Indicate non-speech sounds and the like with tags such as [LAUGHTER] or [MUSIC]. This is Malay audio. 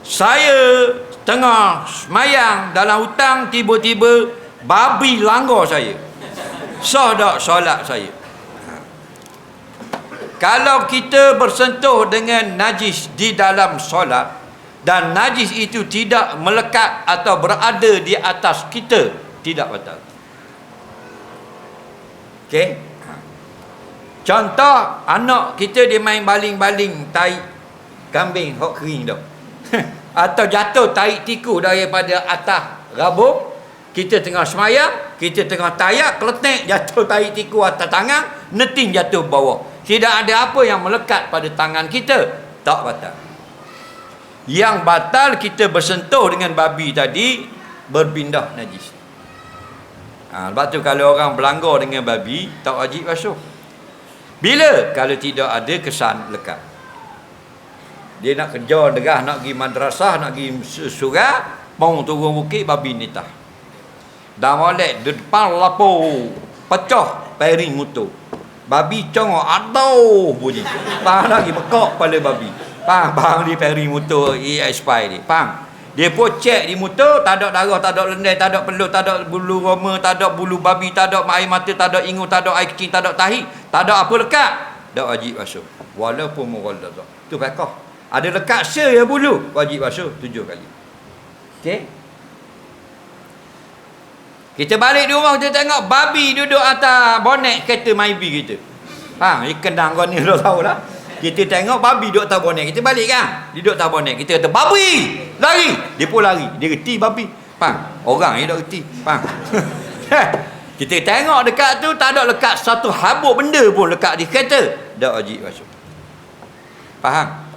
Saya tengah semayang dalam hutang tiba-tiba babi langgar saya. Sah tak solat saya? Ha. Kalau kita bersentuh dengan najis di dalam solat dan najis itu tidak melekat atau berada di atas kita, tidak batal. Okey? Ha. Contoh anak kita dia main baling-baling tai kambing hok kering tu. [LAUGHS] atau jatuh tai tiku daripada atas rabung kita tengah semayang, kita tengah tayak, keletek, jatuh tahi tiku atas tangan, neting jatuh bawah. Tidak ada apa yang melekat pada tangan kita. Tak batal. Yang batal kita bersentuh dengan babi tadi, berpindah najis. Ha, sebab tu kalau orang berlanggar dengan babi, tak wajib basuh. Bila? Kalau tidak ada kesan lekat. Dia nak kerja derah, nak pergi madrasah, nak pergi surat, mau turun bukit, babi nitah. Dah molek di depan lapo pecah pairing motor. Babi congok aduh bunyi. Pang lagi bekok kepala babi. Pang bang di pairing motor EX5 ni. Pang. Dia pun cek di motor, tak ada darah, tak ada lendai, tak ada pelut, tak ada bulu roma, tak ada bulu babi, tak ada air mata, tak ada ingu, tak ada air kecil, tak ada tahi, tak ada apa lekat. Tak wajib basuh. Walaupun mughalladh. Tu fakah. Ada lekat se ya bulu, wajib basuh tujuh kali. Okey? Kita balik di rumah kita tengok babi duduk atas bonet kereta Mybi kita. Ha, kendang kau ni [LAUGHS] dah tahu lah. Kita tengok babi duduk atas bonet. Kita balik kan? Dia duduk atas bonet. Kita kata, babi! Lari! Dia pun lari. Dia reti babi. Faham? Orang ni dah reti. Faham? [LAUGHS] kita tengok dekat tu, tak ada lekat satu habuk benda pun lekat di kereta. Dah wajib masuk. Faham?